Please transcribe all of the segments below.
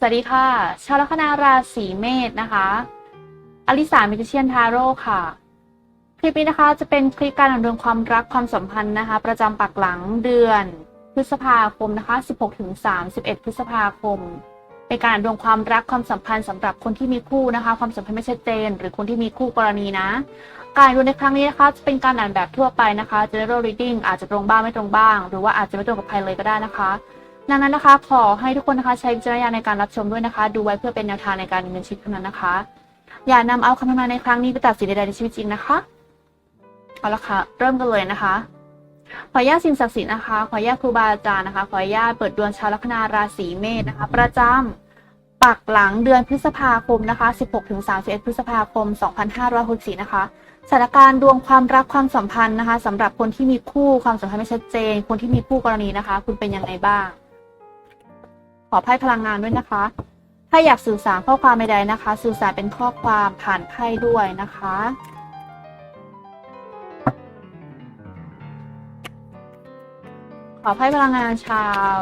สวัสดีค่ะ ชาวลัคนาราศีเมษนะคะอลิสามิจิเชียนทาโร่ค่ะ คลิปนี้นะคะจะเป็นคลิปการดำเนินความรักความสัมพันธ์นะคะ ประจำปักหลังเดือน พฤษภาคมนะคะ 16ถึง31 พฤษภาคม เป็นการดวงความรักความสัมพันธ์สำหรับคนที่มีคู่นะคะ ความสัมพันธ์ไม่ชัดเจน หรือคนที่มีคู่กรณีนะ การดูในครั้งนี้นะคะจะเป็นการอ่านแบบทั่วไปนะคะ general reading อาจจะตรงบ้างไม่ตรงบ้าง หรือว่าอาจจะไม่ตรงกับใครเลยก็ได้นะคะ ดังนั้นนะคะ ขอให้ทุกคนนะคะใช้วิจารณญาณในการรับชมด้วยนะคะ ดูไว้เพื่อเป็นแนวทางในการดำเนินชีวิตเท่านั้นนะคะ อย่านำเอาคำทำนายในครั้งนี้ไปตัดสินใดๆในชีวิตจริงนะคะเอาละค่ะ เริ่มกันเลยนะคะ ขออนุญาตสิ่งศักดิ์สิทธิ์นะคะ ขออนุญาตครูบาอาจารย์นะคะ ขออนุญาตเปิดดวงชาวลัคนาราศีเมษนะคะ ประจำปักหลังเดือนพฤษภาคมนะคะ 16-31 พฤษภาคม 2564 นะคะสถานการณ์ดวงความรักความสัมพันธ์นะคะสำหรับคนที่มีคู่ความสัมพันธ์ไม่ชัดเจน คนที่มีคู่กรณีนะคะ คุณเป็นยังไงบ้าง ขอไพ่พลังงานด้วยนะคะ ถ้าอยากสื่อสารข้อความใดๆนะคะ สื่อสารเป็นข้อความผ่านไพ่ด้วยนะคะ ขอไพ่พลังงานชาว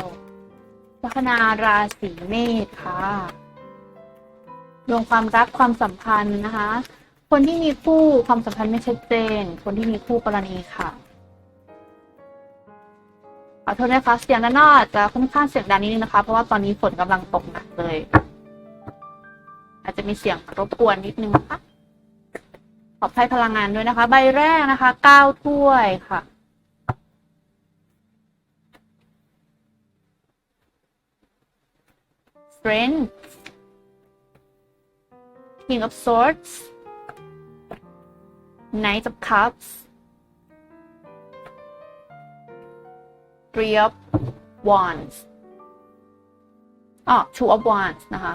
ลัคนาราศีเมษค่ะดวงความรักความสัมพันธ์นะคะ คนที่มีคู่ความสัมพันธ์ไม่ชัดเจน คนที่มีคู่กรณีค่ะ ขอโทษนะคะเสียงด้านนอกอาจะค่อนข้างเสียงดังนิดนึงนะคะ เพราะว่าตอนนี้ฝนกำลังตกหนักเลย อาจจะมีเสียงรบกวนนิดนึงนะคะขอบไพ่พลังงานด้วยนะคะ ใบแรกนะคะเก้าถ้วยค่ะ Strength King of Swords Knight of Cups Three of Wands อ๋อ Two of Wands นะคะ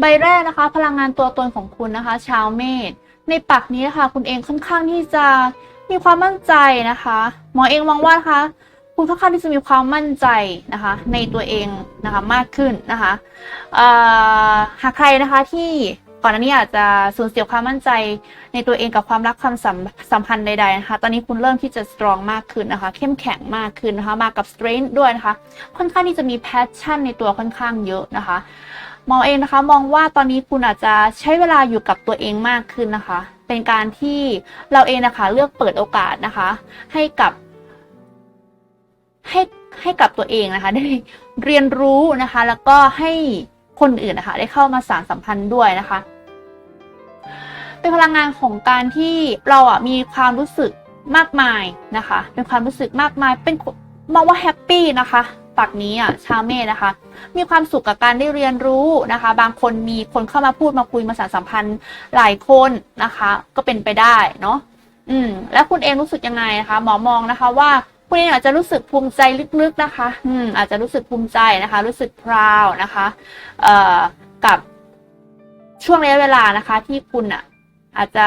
ใบแรกนะคะ พลังงานตัวตนของคุณนะคะ ชาวเมษในปักนี้นะคะ คุณเองค่อนข้างที่จะมีความมั่นใจนะคะ หมอเองมองว่านะคะ คุณค่อนข้างที่จะมีความมั่นใจนะคะ ในตัวเองนะคะมากขึ้นนะคะหากใครนะคะที่ ก่อนหน้านี้อาจจะสูญเสียความมั่นใจในตัวเองกับความรักความสัมสัมพันธ์ใดๆนะคะ ตอนนี้คุณเริ่มที่จะสตรองมากขึ้นนะคะ เข้มแข็งมากขึ้นนะคะ มากับ strength ด้วยนะคะ ค่อนข้างที่จะมี passion ในตัวค่อนข้างเยอะนะคะ มองเองนะคะ มองว่าตอนนี้คุณอาจจะใช้เวลาอยู่กับตัวเองมากขึ้นนะคะ เป็นการที่เราเองนะคะเลือกเปิดโอกาสนะคะ ให้กับให้ให้กับตัวเองนะคะ ได้เรียนรู้นะคะ แล้วก็ให้คนอื่นนะคะ ได้เข้ามาสานสัมพันธ์ด้วยนะคะ เป็นพลังงานของการที่เราอะมีความรู้สึกมากมายนะคะ เป็นความรู้สึกมากมาย เป็นมองว่าแฮปปี้นะคะปักนี้อะชาวเมษนะคะ มีความสุขกับการได้เรียนรู้นะคะ บางคนมีคนเข้ามาพูดมาคุยมาสานสัมพันธ์หลายคนนะคะ ก็เป็นไปได้เนาะอืม แล้วคุณเองรู้สึกยังไงนะคะ หมอมองนะคะว่าคุณเองอาจจะรู้สึกภูมิใจลึกๆนะคะ อืม อาจจะรู้สึกภูมิใจนะคะ รู้สึกพราวนะคะ เอ่อ กับช่วงระยะเวลานะคะ ที่คุณอะ อาจจะ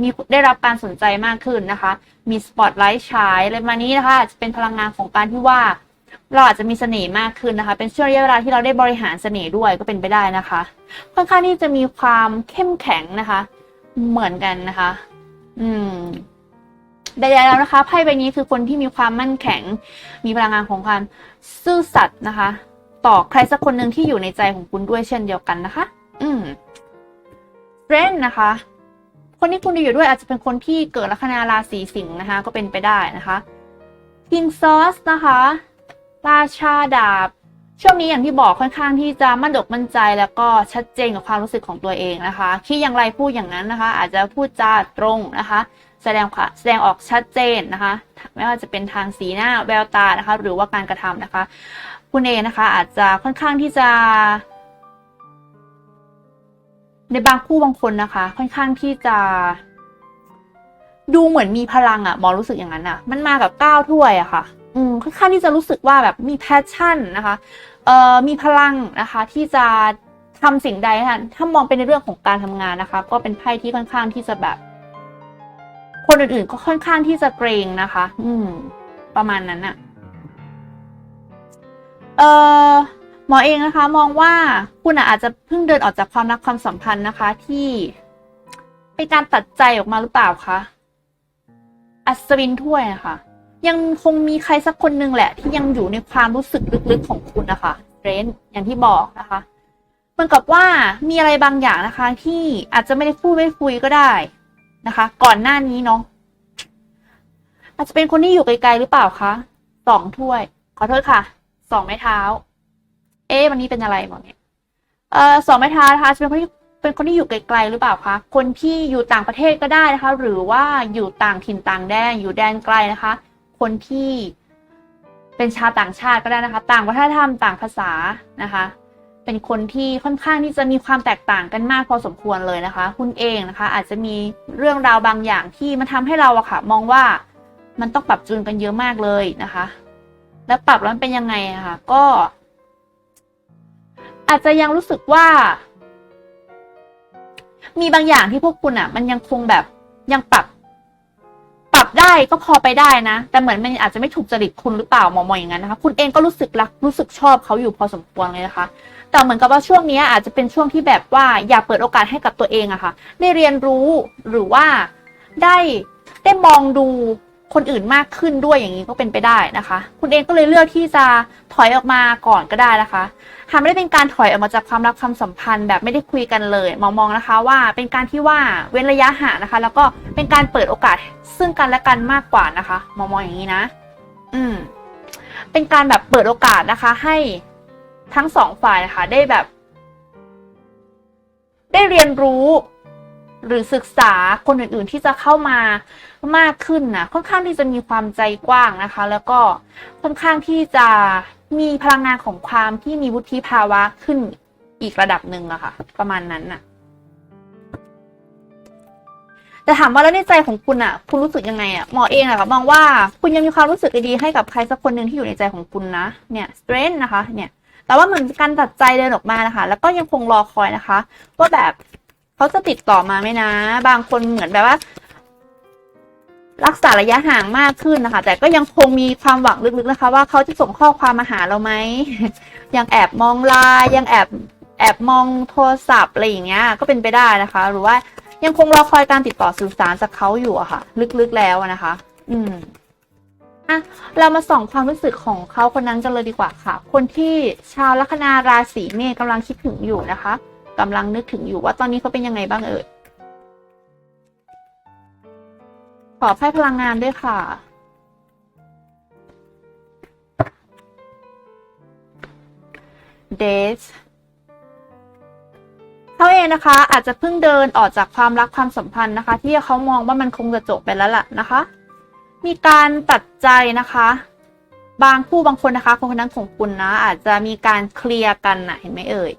มีได้รับการสนใจมากขึ้นนะคะ มีสปอตไลท์ฉายอะไรมานี้นะคะอาจจะเป็นพลังงานของการที่ว่า เราอาจจะมีเสน่ห์มากขึ้นนะคะ เป็นช่วงระยะเวลาที่เราได้บริหารเสน่ห์ด้วยก็เป็นไปได้นะคะ ค่อนข้างที่จะมีความเข้มแข็งนะคะ เหมือนกันนะคะ อืมใดๆแล้วนะคะไพ่ใบนี้คือคนที่มีความมั่นแข็ง มีพลังงานของความซื่อสัตย์นะคะ ต่อใครสักคนหนึ่งที่อยู่ในใจของคุณด้วยเช่นเดียวกันนะคะ อืมเรนนะคะ คนที่คุณดูอยู่ด้วยอาจจะเป็นคนที่เกิดลัคนาราศีสิงห์นะคะ ก็เป็นไปได้นะคะคิงซอสนะคะราชาดาบ ช่วงนี้อย่างที่บอกค่อนข้างที่จะมั่นอกมั่นใจแล้วก็ชัดเจนกับความรู้สึกของตัวเองนะคะคิดอย่างไรพูดอย่างนั้นนะคะ อาจจะพูดจาตรงนะคะ แสดงค่ะแสดงออกชัดเจนนะคะ ไม่ว่าจะเป็นทางสีหน้าแววตานะคะ หรือว่าการกระทำนะคะ คุณเองนะคะ อาจจะค่อนข้างที่จะ ในบางคู่บางคนนะคะ ค่อนข้างที่จะ ดูเหมือนมีพลังอะหมอรู้สึกอย่างนั้นอะมันมากับก้าวถ้วยอะค่ะ อืมค่อนข้างที่จะรู้สึกว่าแบบมีแพชชั่นนะคะเอ่อมีพลังนะคะ ที่จะทำสิ่งใดค่ะถ้ามองเป็นในเรื่องของการทำงานนะคะ ก็เป็นไพ่ที่ค่อนข้างที่จะแบบ คนอื่นๆก็ค่อนข้างที่จะเกรงนะคะ อืม ประมาณนั้นอะเอ่อ หมอเองนะคะ มองว่าคุณอาจจะเพิ่งเดินออกจากความรักความสัมพันธ์นะคะ ที่เป็นการตัดใจออกมาหรือเปล่าคะอัศวินถ้วยนะคะ ยังคงมีใครสักคนหนึ่งแหละ ที่ยังอยู่ในความรู้สึกลึกๆของคุณนะคะเรนอย่างที่บอกนะคะเหมือนกับว่ามีอะไรบางอย่างนะคะ ที่อาจจะไม่ได้พูดไม่คุยก็ได้นะคะ ก่อนหน้านี้เนาะอาจจะเป็นคนที่อยู่ไกลๆหรือเปล่าคะสองถ้วย ขอโทษค่ะสองไม้เท้า อ๊ะวันนี้เป็นอะไรบอกเนี่ยเอ่อสองไม้ท้านะคะจะเป็นคนที่เป็นคนที่อยู่ไกลๆหรือเปล่าคะคนที่อยู่ต่างประเทศก็ได้นะคะ หรือว่าอยู่ต่างถิ่นต่างแดนอยู่แดนไกลนะคะ คนที่เป็นชาวต่างชาติก็ได้นะคะ ต่างวัฒนธรรมต่างภาษานะคะ เป็นคนที่ค่อนข้างที่จะมีความแตกต่างกันมากพอสมควรเลยนะคะ คุณเองนะคะ อาจจะมีเรื่องราวบางอย่างที่มันทำให้เราอะค่ะ มองว่ามันต้องปรับจูนกันเยอะมากเลยนะคะ แล้วปรับแล้วมันเป็นยังไงอะคะก็ อาจจะยังรู้สึกว่า มีบางอย่างที่พวกคุณอะมันยังคงแบบยังปรับปรับได้ก็พอไปได้นะ แต่เหมือนมันอาจจะไม่ถูกจริตคุณหรือเปล่ามองอย่างนั้นนะคะ คุณเองก็รู้สึกรักรู้สึกชอบเขาอยู่พอสมควรเลยนะคะ แต่เหมือนกับว่าช่วงนี้อาจจะเป็นช่วงที่แบบว่าอยากเปิดโอกาสให้กับตัวเองอะค่ะ ได้เรียนรู้หรือว่าได้ได้มองดูคนอื่นมากขึ้นด้วยอย่างนี้ก็เป็นไปได้นะคะ คุณเองก็เลยเลือกที่จะถอยออกมาก่อนก็ได้นะคะ หากไม่ได้เป็นการถอยออกมาจากความรักความสัมพันธ์แบบไม่ได้คุยกันเลยมองมองนะคะว่าเป็นการที่ว่าเว้นระยะห่างนะคะ แล้วก็เป็นการเปิดโอกาสซึ่งกันและกันมากกว่านะคะมองมองอย่างนี้นะ อืม เป็นการแบบเปิดโอกาสนะคะ ให้ทั้งสองฝ่ายนะคะ ได้แบบ ได้เรียนรู้หรือศึกษาคนอื่นๆที่จะเข้ามามากขึ้นนะค่อนข้างที่จะมีความใจกว้างนะคะ แล้วก็ค่อนข้างที่จะ มีพลังงานของความที่มีวุฒิภาวะขึ้นอีกระดับหนึ่งอะค่ะ ประมาณนั้นน่ะ แต่ถามว่าแล้วในใจของคุณอะคุณรู้สึกยังไงอะหมอเองอะค่ะมองว่าคุณยังมีความรู้สึกดีๆให้กับใครสักคนหนึ่งที่อยู่ในใจของคุณนะ เนี่ยสเตรนนะคะ เนี่ย แต่ว่าเหมือนการตัดใจเดินออกมานะคะ แล้วก็ยังคงรอคอยนะคะ ว่าแบบเขาจะติดต่อมาไหมนะ บางคนเหมือนแบบว่า รักษาระยะห่างมากขึ้นนะคะ แต่ก็ยังคงมีความหวังลึกๆนะคะ ว่าเขาจะส่งข้อความมาหาเราไหม ยังแอบมองไลน์ยังแอบแอบมองโทรศัพท์อะไรอย่างเงี้ยก็เป็นไปได้นะคะ หรือว่ายังคงรอคอยการติดต่อสื่อสารจากเขาอยู่อะค่ะ ลึกๆแล้วนะคะ อืมอะเรามาส่องความรู้สึกของเขาคนนั้นกันเลยดีกว่าค่ะ คนที่ชาวลัคนาราศีเมษกำลังคิดถึงอยู่นะคะกำลังนึกถึงอยู่ว่าตอนนี้เขาเป็นยังไงบ้างเอ่ย อให้พลังงานด้วยค่ะ เดทเขาเองนะคะ อาจจะเพิ่งเดินออกจากความรักความสัมพันธ์นะคะ ที่เขามองว่ามันคงจะจบไปแล้วล่ะนะคะ มีการตัดใจนะคะ บางคู่บางคนนะคะคนคนนั้นของคุณนะ อาจจะมีการเคลียร์กันนะเห็นไหมเอ่ย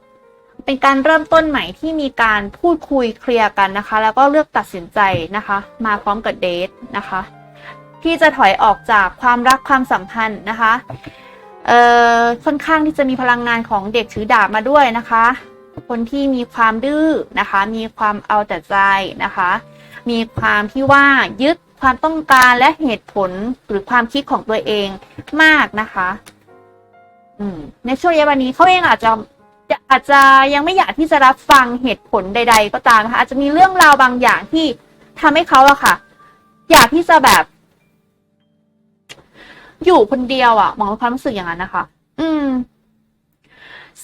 เป็นการเริ่มต้นใหม่ที่มีการพูดคุยเคลียร์กันนะคะ แล้วก็เลือกตัดสินใจนะคะ มาพร้อมกับเดทนะคะ ที่จะถอยออกจากความรักความสัมพันธ์นะคะเอ่อค่อนข้างที่จะมีพลังงานของเด็กถือดาบมาด้วยนะคะ คนที่มีความดื้อนะคะ มีความเอาแต่ใจนะคะ มีความที่ว่ายึดความต้องการและเหตุผลหรือความคิดของตัวเองมากนะคะในช่วงระยะวันนี้เขาเองอาจจะ อาจจะยังไม่อยากที่จะรับฟังเหตุผลใด ๆ ก็ตามนะคะอาจจะมีเรื่องราวบางอย่างที่ทำให้เขาอะค่ะ อยากที่จะแบบ อยู่คนเดียวอะมองความรู้สึกอย่างนั้นนะคะ อืม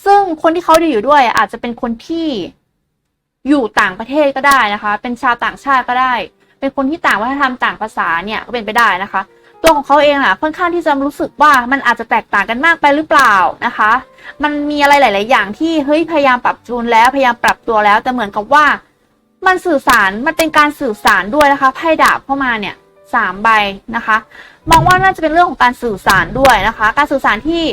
ซึ่งคนที่เขาอยู่ด้วย อาจจะเป็นคนที่อยู่ต่างประเทศก็ได้นะคะ เป็นชาวต่างชาติก็ได้ เป็นคนที่ต่างวัฒนธรรมต่างภาษาเนี่ยก็เป็นไปได้นะคะ ตัวของเขาเองอะค่อนข้างที่จะรู้สึกว่ามันอาจจะแตกต่างกันมากไปหรือเปล่านะคะ มันมีอะไรหลาย ๆ อย่างที่เฮ้ยพยายามปรับจูนแล้วพยายามปรับตัวแล้ว แต่เหมือนกับว่า มันสื่อสารมันเป็นการสื่อสารด้วยนะคะไพ่ดาบเข้ามาเนี่ยสามใบนะคะ มองว่าน่าจะเป็นเรื่องของการสื่อสารด้วยนะคะ การสื่อสารที่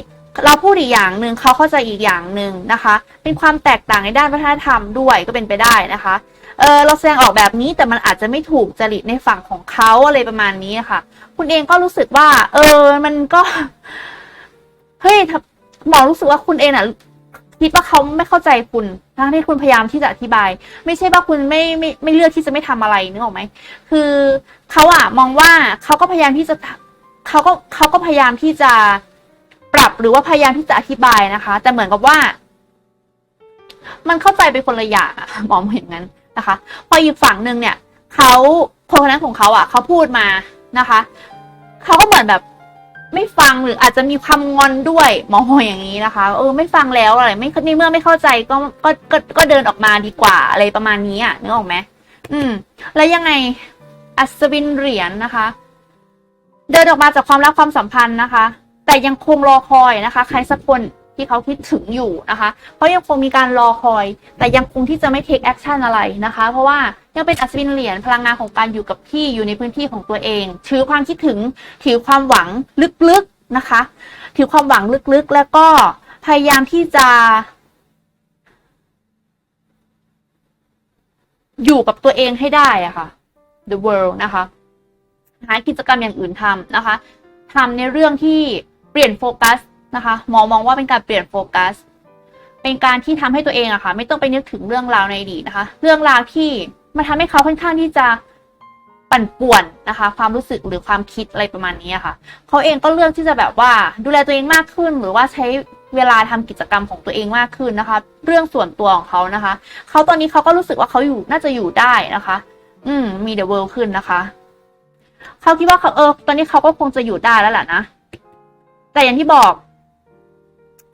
เราพูดอีกอย่างหนึ่งเขาเข้าใจอีกอย่างหนึ่งนะคะ เป็นความแตกต่างในด้านวัฒนธรรมด้วยก็เป็นไปได้นะคะเออเราแสดงออกแบบนี้แต่มันอาจจะไม่ถูกจริตในฝั่งของเขาอะไรประมาณนี้ค่ะ คุณเองก็รู้สึกว่า เออ มันก็เฮ้ยหมอรู้สึกว่าคุณเองน่ะคิดว่าเขาไม่เข้าใจคุณทั้งที่คุณพยายามที่จะอธิบาย ไม่ใช่ว่าคุณไม่ไม่ไม่เลือกที่จะไม่ทำอะไรนึกออกไหมคือเขาอะมองว่าเขาก็พยายามที่จะเขาก็เขาก็พยายามที่จะ ปรับหรือว่าพยายามที่จะอธิบายนะคะ แต่เหมือนกับว่า มันเข้าใจไปคนละอย่างอะมองเห็นงั้นนะคะ พออีกฝั่งหนึ่งเนี่ยเขาคนคนนั้นของเขาอะเขาพูดมานะคะเขาก็เหมือนแบบไม่ฟังหรืออาจจะมีความงอนด้วยมองอย่างนี้นะคะ เออไม่ฟังแล้วอะไรไม่ในเมื่อไม่เข้าใจก็ก็ก็ก็เดินออกมาดีกว่าอะไรประมาณนี้อะนึกออกไหมอืม แล้วยังไงอัศวินเหรียญนะคะ เดินออกมาจากความรักความสัมพันธ์นะคะ แต่ยังคงรอคอยนะคะ ใครสักคนที่เขาคิดถึงอยู่นะคะเขายังคงมีการรอคอย แต่ยังคงที่จะไม่ take action อะไรนะคะ เพราะว่ายังเป็นอัศวินเหรียญพลังงานของการอยู่กับที่อยู่ในพื้นที่ของตัวเอง ถือความคิดถึง ถือความหวังลึกๆนะคะ ถือความหวังลึกๆ แล้วก็พยายามที่จะ อยู่กับตัวเองให้ได้อะค่ะ the world นะคะ หากิจกรรมอย่างอื่นทำนะคะทำในเรื่องที่ เปลี่ยนโฟกัสนะคะมองมองว่าเป็นการเปลี่ยนโฟกัส เป็นการที่ทำให้ตัวเองอะค่ะ ไม่ต้องไปนึกถึงเรื่องราวในอดีตนะคะ เรื่องราวที่มันทำให้เขาค่อนข้างที่จะปั่นป่วนนะคะ ความรู้สึกหรือความคิดอะไรประมาณนี้อะค่ะ เขาเองก็เลือกที่จะแบบว่าดูแลตัวเองมากขึ้น หรือว่าใช้เวลาทำกิจกรรมของตัวเองมากขึ้นนะคะ เรื่องส่วนตัวของเขานะคะ เขาตอนนี้เขาก็รู้สึกว่าเขาอยู่น่าจะอยู่ได้นะคะ อืมมีเดอะเวิลด์ขึ้นนะคะ เขาคิดว่าเขาเออ ตอนนี้เขาก็คงจะอยู่ได้แล้วแหละนะ แต่อย่างที่บอก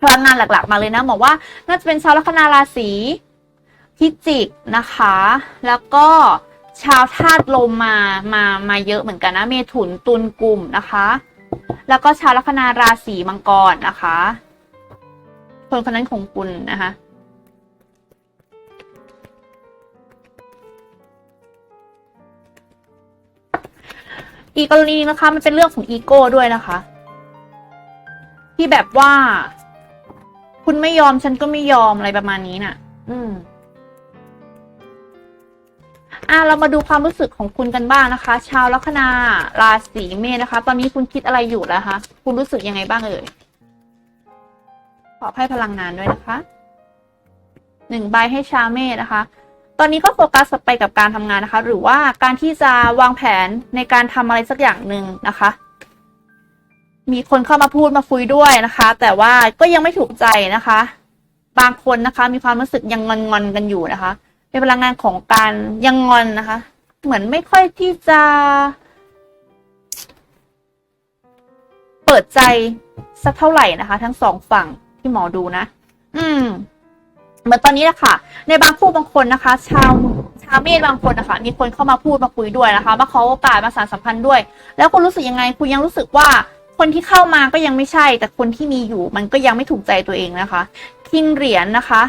พลังงานหลัก ๆ มาเลยนะบอกว่าน่าจะเป็นชาวลัคนาราศีพิจิกนะคะ แล้วก็ชาวธาตุลมมามามาเยอะเหมือนกันนะ เมถุนตุลกลุ่มนะคะ แล้วก็ชาวลัคนาราศีมังกรนะคะคนคนนั้นของคุณนะคะอีกกรณีนะคะ มันเป็นเรื่องของอีโก้ด้วยนะคะ ที่แบบว่า คุณไม่ยอมฉันก็ไม่ยอมอะไรประมาณนี้น่ะ อืม อะเรามาดูความรู้สึกของคุณกันบ้างนะคะ ชาวลัคนาราศีเมษนะคะ ตอนนี้คุณคิดอะไรอยู่แล้วคะคุณรู้สึกยังไงบ้างเอ่ยขอให้พลังงานด้วยนะคะหนึ่งใบให้ชาวเมษนะคะ ตอนนี้ก็โฟกัสไปกับการทำงานนะคะ หรือว่าการที่จะวางแผนในการทำอะไรสักอย่างหนึ่งนะคะ มีคนเข้ามาพูดมาคุยด้วยนะคะ แต่ว่าก็ยังไม่ถูกใจนะคะ บางคนนะคะ มีความรู้สึกยังงอนงอนกันอยู่นะคะ เป็นพลังงานของการยังงอนนะคะ เหมือนไม่ค่อยที่จะ เปิดใจสักเท่าไหร่นะคะ ทั้งสองฝั่งที่หมอดูนะ อืมเหมือนตอนนี้แหละค่ะในบางคู่บางคนนะคะ ชาวชาวเมษบางคนนะคะมีคนเข้ามาพูดมาคุยด้วยนะคะว่าขาโอกาสมาสานสัมพันธ์ด้วย แล้วคุณรู้สึกยังไง คุณยังรู้สึกว่า คนที่เข้ามาก็ยังไม่ใช่ แต่คนที่มีอยู่มันก็ยังไม่ถูกใจตัวเองนะคะ คิงเหรียญนะคะ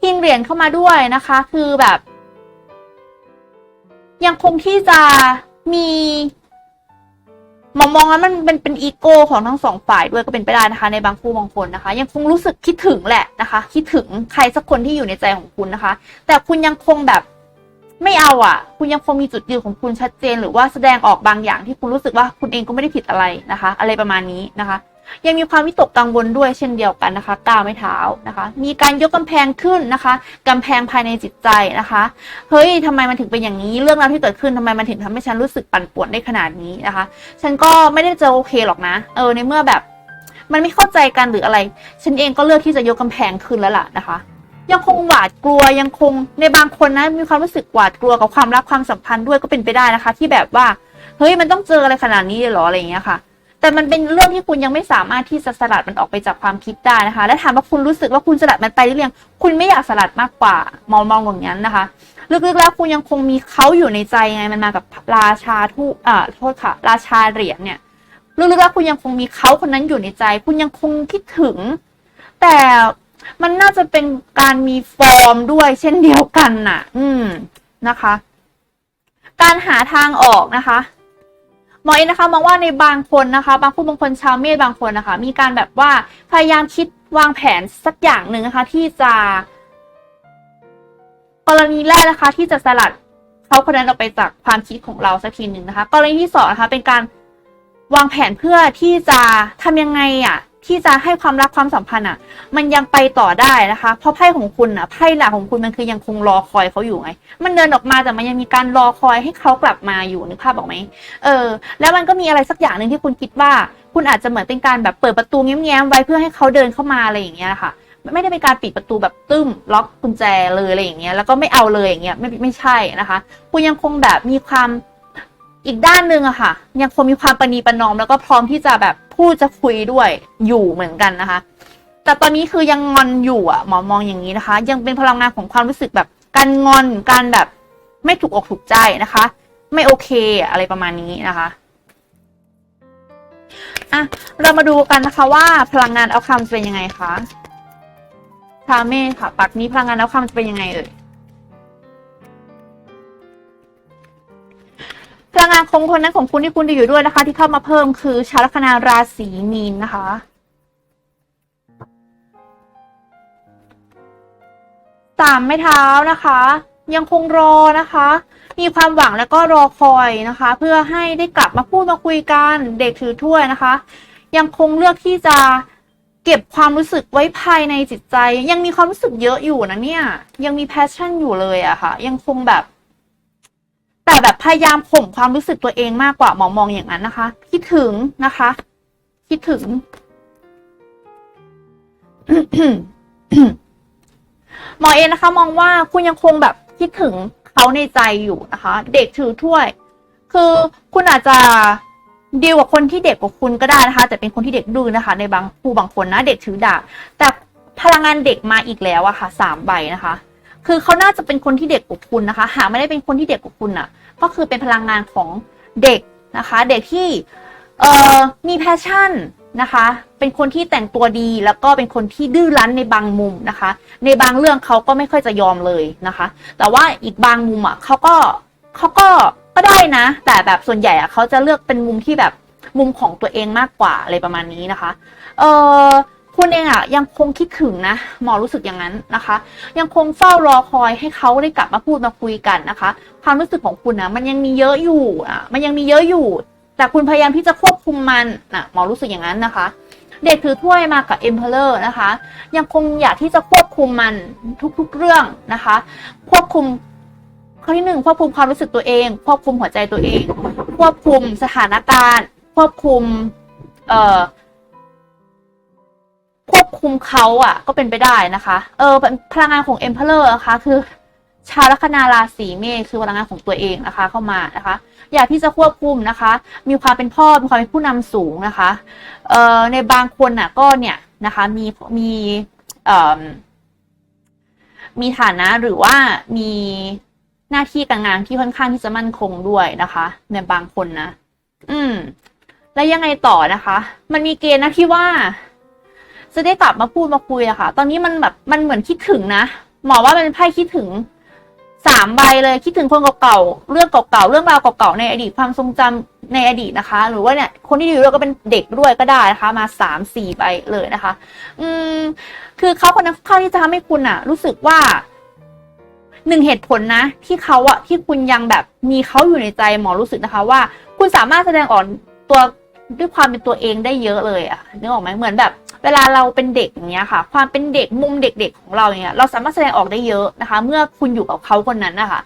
คิงเหรียญเข้ามาด้วยนะคะ คือแบบ ยังคงที่จะมีมองมองว่ามันเป็นเป็นอีโก้ของทั้งสองฝ่ายด้วยก็เป็นไปได้นะคะ ในบางคู่บางคนนะคะ ยังคงรู้สึกคิดถึงแหละนะคะ คิดถึงใครสักคนที่อยู่ในใจของคุณนะคะ แต่คุณยังคงแบบ ไม่เอาอะ คุณยังคงมีจุดยืนของคุณชัดเจน หรือว่าแสดงออกบางอย่างที่คุณรู้สึกว่าคุณเองก็ไม่ได้ผิดอะไรนะคะ อะไรประมาณนี้นะคะ ยังมีความวิตกกังวลด้วยเช่นเดียวกันนะคะก้าวไม่เท้านะคะ มีการยกกำแพงขึ้นนะคะกำแพงภายในจิตใจนะคะ เฮ้ยทำไมมันถึงเป็นอย่างนี้ เรื่องราวที่เกิดขึ้นทำไมมันถึงทำให้ฉันรู้สึกปั่นป่วนได้ขนาดนี้นะคะ ฉันก็ไม่ได้จะโอเคหรอกนะ เออในเมื่อแบบ มันไม่เข้าใจกันหรืออะไร ฉันเองก็เลือกที่จะยกกำแพงขึ้นแล้วล่ะนะคะ ยังคงหวาดกลัวยังคงในบางคนนะมีความรู้สึกหวาดกลัวกับความรักความสัมพันธ์ด้วยก็เป็นไปได้นะคะ ที่แบบว่าเฮ้ยมันต้องเจออะไรขนาดนี้เลยหรออะไรอย่างเงี้ยค่ะ แต่มันเป็นเรื่องที่คุณยังไม่สามารถที่จะสลัดมันออกไปจากความคิดได้นะคะ และถามว่าคุณรู้สึกว่าคุณสลัดมันไปหรือยังคุณไม่อยากสลัดมากกว่ามองมองอย่างนั้นนะคะลึกๆแล้วคุณยังคงมีเขาอยู่ในใจไงมันมากับราชาทูอ่าโทษค่ะ ราชาเหรียญเนี่ยลึกๆแล้วคุณยังคงมีเขาคนนั้นอยู่ในใจ คุณยังคงคิดถึง แต่ มันน่าจะเป็นการมีฟอร์มด้วยเช่นเดียวกันน่ะ อืมนะคะ การหาทางออกนะคะหมอเองนะคะมองว่าในบางคนนะคะ บางผู้บางคนชาวเมษบางคนนะคะ มีการแบบว่าพยายามคิดวางแผนสักอย่างหนึ่งนะคะ ที่จะกรณีแรกนะคะ ที่จะสลัดเขาคนนั้นออกไปจากความคิดของเราสักทีหนึ่งนะคะ กรณีที่สองนะคะ เป็นการวางแผนเพื่อที่จะทำยังไงอะ ที่จะให้ความรักความสัมพันธ์อะ มันยังไปต่อได้นะคะ เพราะไพ่ของคุณอะไพ่หลักของคุณมันคือยังคงรอคอยเขาอยู่ไง มันเดินออกมาแต่มันยังมีการรอคอยให้เขากลับมาอยู่นึกภาพออกไหมเออ แล้วมันก็มีอะไรสักอย่างหนึ่งที่คุณคิดว่า คุณอาจจะเหมือนเป็นการแบบเปิดประตูแง้มๆไว้เพื่อให้เขาเดินเข้ามาอะไรอย่างเงี้ยค่ะไม่ได้เป็นการปิดประตูแบบตึ้มล็อกกุญแจเลยอะไรอย่างเงี้ยแล้วก็ไม่เอาเลยอย่างเงี้ยไม่ไม่ใช่นะคะ คุณยังคงแบบมีความ อีกด้านหนึ่งอะค่ะ ยังคงมีความประนีประนอม แล้วก็พร้อมที่จะแบบพูดจะคุยด้วยอยู่เหมือนกันนะคะ แต่ตอนนี้คือยังงอนอยู่อะหมอมองอย่างนี้นะคะ ยังเป็นพลังงานของความรู้สึกแบบการงอนการแบบไม่ถูกอกถูกใจนะคะ ไม่โอเคอะไรประมาณนี้นะคะอะเรามาดูกันนะคะว่าพลังงานเอาคำจะเป็นยังไงคะทาเม่ค่ะ ปักนี้พลังงานเอาคำจะเป็นยังไงเอ่ย พลังงานของคนนั้นของคุณที่คุณจะอยู่ด้วยนะคะ ที่เข้ามาเพิ่มคือชาวลัคนาราศีมีนนะคะ สามไม้เท้านะคะ ยังคงรอนะคะ มีความหวังแล้วก็รอคอยนะคะ เพื่อให้ได้กลับมาพูดมาคุยกันเด็กถือถ้วยนะคะ ยังคงเลือกที่จะเก็บความรู้สึกไว้ภายในจิตใจ ยังมีความรู้สึกเยอะอยู่นะเนี่ย ยังมีแพชชั่นอยู่เลยอะค่ะ ยังคงแบบ แต่แบบพยายามข่มความรู้สึกตัวเองมากกว่าหมอมองอย่างนั้นนะคะ คิดถึงนะคะ คิดถึง หมอเองนะคะ มองว่าคุณยังคงแบบคิดถึงเขาในใจอยู่นะคะ เด็กถือถ้วย คือคุณอาจจะดีลกับคนที่เด็กกว่าคุณก็ได้นะคะ แต่เป็นคนที่เด็กดื้อนะคะ ในบางผู้บางคนนะเด็กถือดาบแต่พลังงานเด็กมาอีกแล้วอะค่ะสามใบนะคะ คือเขาน่าจะเป็นคนที่เด็กกว่าคุณนะคะ หากไม่ได้เป็นคนที่เด็กกว่าคุณอะก็คือเป็นพลังงานของเด็กนะคะ เด็กที่เอ่อมีแพชชั่นนะคะ เป็นคนที่แต่งตัวดีแล้วก็เป็นคนที่ดื้อรั้นในบางมุมนะคะ ในบางเรื่องเขาก็ไม่ค่อยจะยอมเลยนะคะ แต่ว่าอีกบางมุมอะเขาก็เขาก็ก็ได้นะ แต่แบบส่วนใหญ่อะเขาจะเลือกเป็นมุมที่แบบมุมของตัวเองมากกว่าอะไรประมาณนี้นะคะ เออ คุณเองอะยังคงคิดถึงนะหมอรู้สึกอย่างนั้นนะคะ ยังคงเฝ้ารอคอยให้เขาได้กลับมาพูดมาคุยกันนะคะ ความรู้สึกของคุณนะมันยังมีเยอะอยู่อะมันยังมีเยอะอยู่ แต่คุณพยายามที่จะควบคุมมันนะหมอรู้สึกอย่างนั้นนะคะ เด็กถือถ้วยมากับ Emperor นะคะ ยังคงอยากที่จะควบคุมมันทุกๆเรื่องนะคะ ควบคุมข้อที่หนึ่งควบคุมความรู้สึกตัวเอง ควบคุมหัวใจตัวเอง ควบคุมสถานการณ์ ควบคุมเอ่อ คุมเขาอะ ก็เป็นไปได้นะคะ เออพลังงานของ Emperor นะคะ คือ ชาวลัคนาราศีเมษคือพลังงานของตัวเองนะคะ เข้ามานะคะ อยากที่จะควบคุมนะคะ มีความเป็นพ่อมีความเป็นผู้นำสูงนะคะเอ่อในบางคนน่ะก็เนี่ยนะคะมีมีเอ่อมีฐานะหรือว่ามีหน้าที่การงานที่ค่อนข้างที่จะมั่นคงด้วยนะคะ ในบางคนนะ อืม แล้วยังไงต่อนะคะ มันมีเกณฑ์นะที่ว่า จะได้กลับมาพูดมาคุยอะค่ะ ตอนนี้มันแบบมันเหมือนคิดถึงนะหมอว่ามันเป็นไพ่คิดถึงสามใบเลยคิดถึงคนเก่าๆเรื่องเก่าๆเรื่องราวเก่าๆในอดีตความทรงจำในอดีตนะคะ หรือว่าเนี่ยคนที่อยู่ด้วยก็เป็นเด็กด้วยก็ได้นะคะ มาสามสี่ใบเลยนะคะ อืม คือเขาคนนั้นเข้าที่จะทำให้คุณอะรู้สึกว่าหนึ่งเหตุผลนะ ที่เขาอะที่คุณยังแบบมีเขาอยู่ในใจหมอรู้สึกนะคะ ว่า คุณสามารถแสดงออกตัวด้วยความเป็นตัวเองได้เยอะเลยอะนึกออกไหมเหมือนแบบ เวลาเราเป็นเด็กอย่างเงี้ยค่ะ ความเป็นเด็กมุมเด็กๆของเราเนี่ยเราสามารถแสดงออกได้เยอะนะคะ เมื่อคุณอยู่กับเขาคนนั้นนะคะ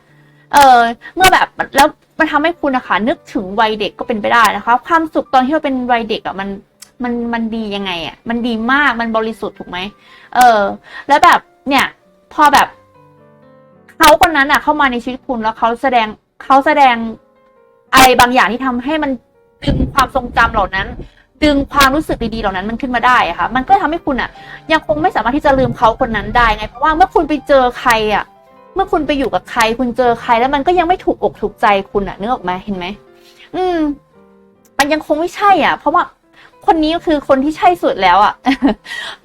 เออเมื่อแบบแล้วมันทำให้คุณนะคะนึกถึงวัยเด็กก็เป็นไปได้นะคะ ความสุขตอนที่เราเป็นวัยเด็กอะมันมันมันดียังไงอะมันดีมากมันบริสุทธิ์ถูกไหมเออ แล้วแบบเนี่ยพอแบบเขาคนนั้นอะเข้ามาในชีวิตคุณแล้วเขาแสดงเขาแสดงอะไรบางอย่างที่ทำให้มันดึงความทรงจำเหล่านั้น ดึงความรู้สึกดีๆเหล่านั้นมันขึ้นมาได้ค่ะ มันก็ทำให้คุณอะยังคงไม่สามารถที่จะลืมเขาคนนั้นได้ไง เพราะว่าเมื่อคุณไปเจอใครอะเมื่อคุณไปอยู่กับใคร คุณเจอใคร แล้วมันก็ยังไม่ถูกอกถูกใจคุณอะนึกออกไหมเห็นไหมอืม มันยังคงไม่ใช่อะ เพราะว่าคนนี้ก็คือคนที่ใช่สุดแล้วอะ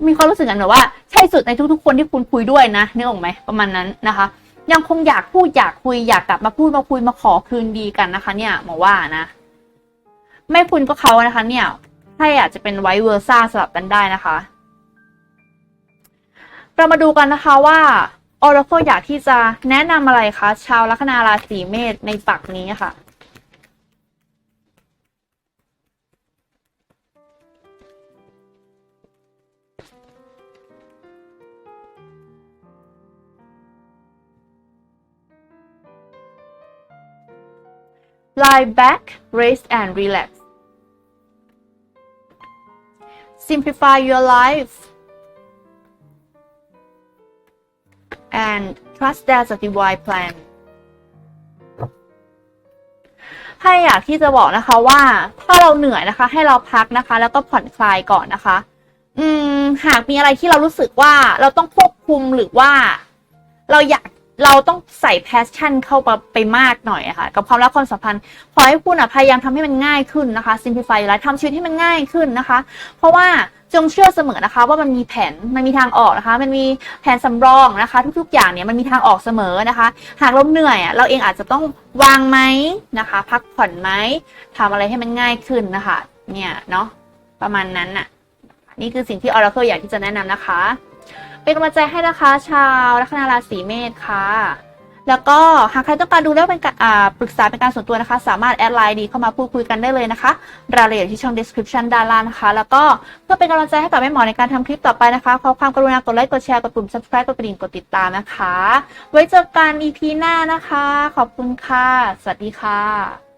มีความรู้สึกกันแบบว่าใช่สุดในทุกๆ คนที่คุณคุยด้วยนะนึกออกไหมประมาณนั้นนะคะ ยังคงอยากพูดอยากคุยอยากกลับมาพูดมาคุยมาขอคืนดีกันนะคะ เนี่ยหมอว่านะ ไม่คุณก็เขานะคะ เนี่ย ให้อาจจะเป็นไวเวอร์ซ่าสลับกันได้นะคะ เรามาดูกันนะคะว่าออร์โคอยากที่จะแนะนำอะไรคะ ชาวลัคนาราศีเมษในปักนี้ค่ะ Lie back, rest and relax. Simplify your life and trust there's a divine plan. ไพ่อยากที่จะบอกนะคะว่าถ้าเราเหนื่อยนะคะ ให้เราพักนะคะ แล้วก็ผ่อนคลายก่อนนะคะ อืม หากมีอะไรที่เรารู้สึกว่าเราต้องควบคุมหรือว่า เราอยาก เราต้องใส่แพชชั่นเข้าไปไปมากหน่อยอะค่ะ กับความรักความสัมพันธ์ ขอให้คุณอะพยายามทำให้มันง่ายขึ้นนะคะ simplify และทำชีวิตให้มันง่ายขึ้นนะคะ เพราะว่าจงเชื่อเสมอนะคะ ว่ามันมีแผนมันมีทางออกนะคะ มันมีแผนสำรองนะคะ ทุกๆ อย่างเนี่ยมันมีทางออกเสมอนะคะ หากเราเหนื่อยเราเองอาจจะต้องวางไหมนะคะ พักผ่อนไหมทำอะไรให้มันง่ายขึ้นนะคะ เนี่ยเนาะประมาณนั้นน่ะนี่คือสิ่งที่ Oracle อยากที่จะแนะนำนะคะ เป็นกำลังใจให้นะคะ ชาวลัคนาราศีเมษค่ะ แล้วก็หากใครต้องการดูแล้วเป็นการปรึกษาเป็นการส่วนตัวนะคะ สามารถแอดไลน์ดีเข้ามาพูดคุยกันได้เลยนะคะรายละเอียดที่ช่อง description ด้านล่างนะคะ แล้วก็เพื่อเป็นกำลังใจให้กับแม่หมอในการทำคลิปต่อไปนะคะขอความกรุณากดไลค์กดแชร์กดปุ่ม subscribe กดกระดิ่งกดติดตามนะคะ ไว้เจอกัน EP หน้านะคะ ขอบคุณค่ะ สวัสดีค่ะ